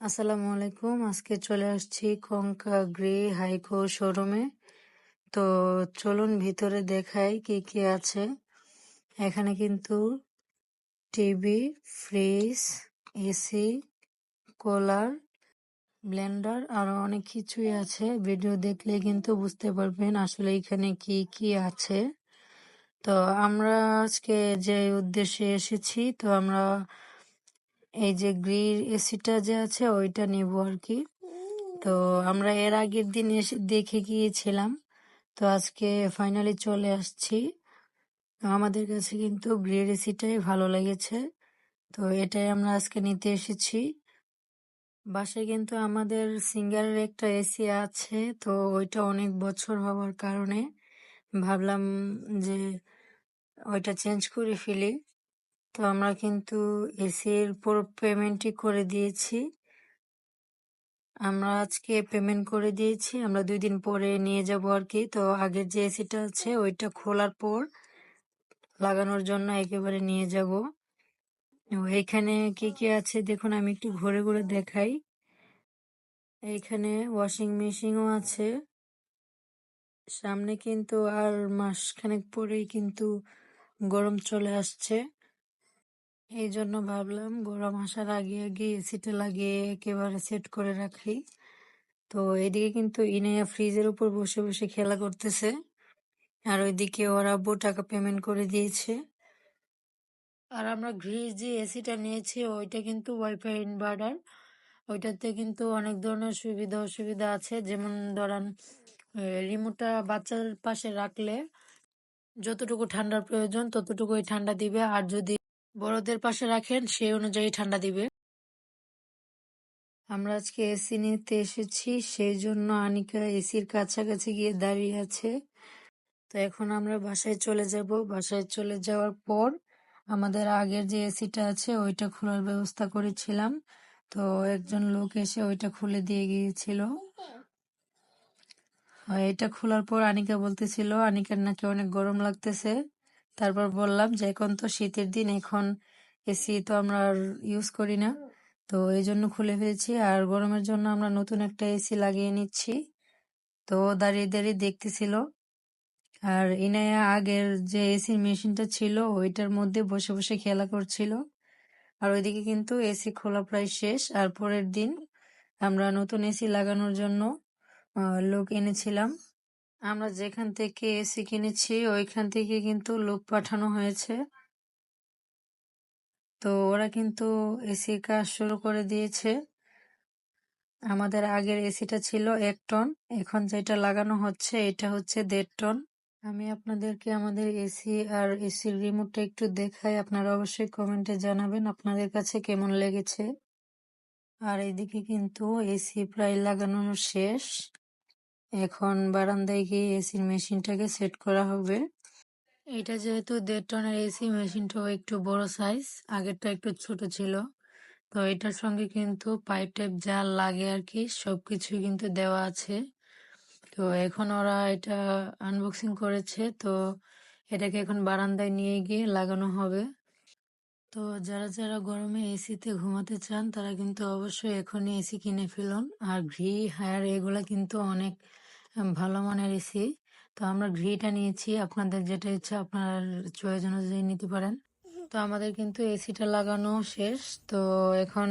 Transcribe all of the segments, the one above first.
আসসালামু আলাইকুম। আজকে চলে আসছি কঙ্কা গ্রে হাইকো শোরুমে। তো চলুন ভিতরে দেখাই কি কি আছে। এখানে কিন্তু TV, fridge, AC, cooler, blender আরও অনেক কিছুই আছে। ভিডিও দেখলে কিন্তু বুঝতে পারবেন আসলে এখানে কি কি আছে। তো আমরা আজকে যে উদ্দেশ্যে এসেছি, তো আমরা এই যে গ্রিল এসিটা যে আছে, ওইটা নেব আর কি। তো আমরা এর আগের দিন এসে দেখে গিয়েছিলাম। তো আজকে ফাইনালি চলে আসছি। আমাদের কাছে কিন্তু গ্রিল এসিটাই ভালো লেগেছে। তো এটাই আমরা আজকে নিতে এসেছি। বাসায় কিন্তু আমাদের সিঙ্গারের একটা এসি আছে, তো ওইটা অনেক বছর হওয়ার কারণে ভাবলাম যে ওইটা চেঞ্জ করে ফেলি। তো আমরা কিন্তু এসির পুরো পেমেন্টই করে দিয়েছি। আমরা আজকে পেমেন্ট করে দিয়েছি, আমরা দুই দিন পরে নিয়ে যাব আর কি। তো আগের যে এসিটা আছে, ওইটা খোলার পর লাগানোর জন্য একেবারে নিয়ে যাব। এইখানে কি কি আছে দেখুন, আমি একটু ঘুরে ঘুরে দেখাই। এইখানে ওয়াশিং মেশিনও আছে। সামনে কিন্তু আর মাসখানেক পরেই কিন্তু গরম চলে আসছে। এই জন্য ভাবলাম গরম আসার আগে আগে এসিটা লাগিয়ে একেবারে সেট করে রাখি। তো এদিকে কিন্তু ইনায়া ফ্রিজের উপর বসে বসে খেলা করতেছে। আর ওইদিকে ওর আব্বু টাকা পেমেন্ট করে দিয়েছে। আর আমরা গ্রিজ যে এসিটা নিয়েছি, ওইটা কিন্তু ওয়াইফাই ইনভার্টার ওইটাতে কিন্তু অনেক ধরনের সুবিধা, অসুবিধা আছে। যেমন ধরেন রিমোটটা বাচ্চার পাশে রাখলে যতটুকু ঠান্ডার প্রয়োজন ততটুকুই ঠান্ডা দিবে। আর যদি বড়দের পাশে রাখেন সেই অনুযায়ী ঠান্ডা দিবে। আমরা আজকে এসি নিতে এসেছি, সেই জন্য আনিকা এসির কাছাকাছি গিয়ে দাঁড়িয়ে আছে। তো এখন আমরা বাসায় চলে যাব। বাসায় চলে যাওয়ার পর আমাদের আগের যে এসিটা আছে, ওইটা খোলার ব্যবস্থা করেছিলাম। তো একজন লোক এসে ওইটা খুলে দিয়ে গিয়েছিল। এটা খোলার পর আনিকা বলতেছিল, আনিকার নাকি অনেক গরম লাগতেছে। তারপর বললাম যে, এখন তো শীতের দিন, এখন এসি তো আমরা আর ইউজ করি না। তো এই জন্য খুলে ফেলেছি। আর গরমের জন্য আমরা নতুন একটা এসি লাগিয়ে নিচ্ছি। তো দাঁড়িয়ে দাঁড়িয়ে দেখতেছিল। আর ইনায়া আগের যে এসির মেশিনটা ছিল, ওইটার মধ্যে বসে বসে খেলা করছিল। আর ওইদিকে কিন্তু এসি খোলা প্রায় শেষ। আর পরের দিন আমরা নতুন এসি লাগানোর জন্য লোক এনেছিলাম। আমরা যেখান থেকে এসি কিনেছি, ওইখান থেকে কিন্তু লোক পাঠানো হয়েছে। তো ওরা কিন্তু এসি কাজ শুরু করে দিয়েছে। আমাদের আগের এসিটা ছিল এক টন, এখন যেটা লাগানো হচ্ছে, এটা হচ্ছে দেড় টন। আমি আপনাদেরকে আমাদের এসি আর এসির রিমোটটা একটু দেখাই, আপনারা অবশ্যই কমেন্টে জানাবেন আপনাদের কাছে কেমন লেগেছে। আর এদিকে কিন্তু এসি প্রায় লাগানো শেষ। এখন বারান্দায় গিয়ে এসির মেশিনটাকে সেট করা হবে। এটা যেহেতু দেড় টনের এসি, মেশিনটাও একটু বড় সাইজ আগেরটা একটু ছোট ছিল। তো এটার সঙ্গে কিন্তু পাইপ টাইপ যা লাগে আর কি সবকিছু কিন্তু দেওয়া আছে। তো এখন ওরা এটা আনবক্সিং করেছে, তো এটাকে এখন বারান্দায় নিয়ে গিয়ে লাগানো হবে। তো যারা যারা গরমে এসিতে ঘুমাতে চান, তারা কিন্তু অবশ্যই এখনই এসি কিনে ফেলুন। আর ঘি, হায়ার এগুলা কিন্তু অনেক ভালো মানের এসি। তো আমরা ঘিটা নিয়েছি। আপনাদের যেটা ইচ্ছা, আপনার চয়েস অনুযায়ী নিতে পারেন। তো আমাদের কিন্তু এসিটা লাগানো শেষ। তো এখন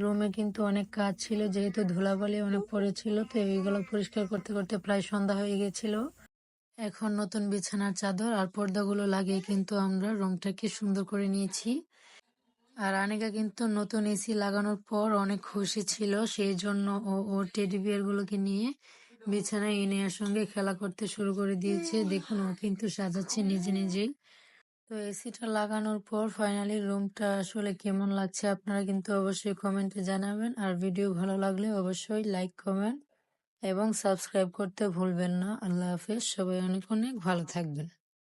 রুমে কিন্তু অনেক কাজ ছিল, যেহেতু ধুলাবালি অনেক পড়েছিল, তো এইগুলো পরিষ্কার করতে করতে প্রায় সন্ধ্যা হয়ে গেছিল। এখন নতুন বিছানার চাদর আর পর্দাগুলো লাগিয়ে কিন্তু আমরা রুমটাকে সুন্দর করে নিয়েছি। আর আনিকা কিন্তু নতুন এসি লাগানোর পর অনেক খুশি ছিল, সেই জন্য ও ওর টেডি বিয়ারগুলোকে নিয়ে বিছানায় ইনিয়ার সঙ্গে খেলা করতে শুরু করে দিয়েছে। দেখুন, ও কিন্তু সাজাচ্ছে নিজে নিজেই। তো এসিটা লাগানোর পর ফাইনালি রুমটা আসলে কেমন লাগছে আপনারা কিন্তু অবশ্যই কমেন্টে জানাবেন। আর ভিডিও ভালো লাগলে অবশ্যই লাইক কমেন্ট এবং সাবস্ক্রাইব করতে ভুলবেন না। আল্লাহ হাফেজ। সবাই অনেক অনেক ভালো থাকবেন।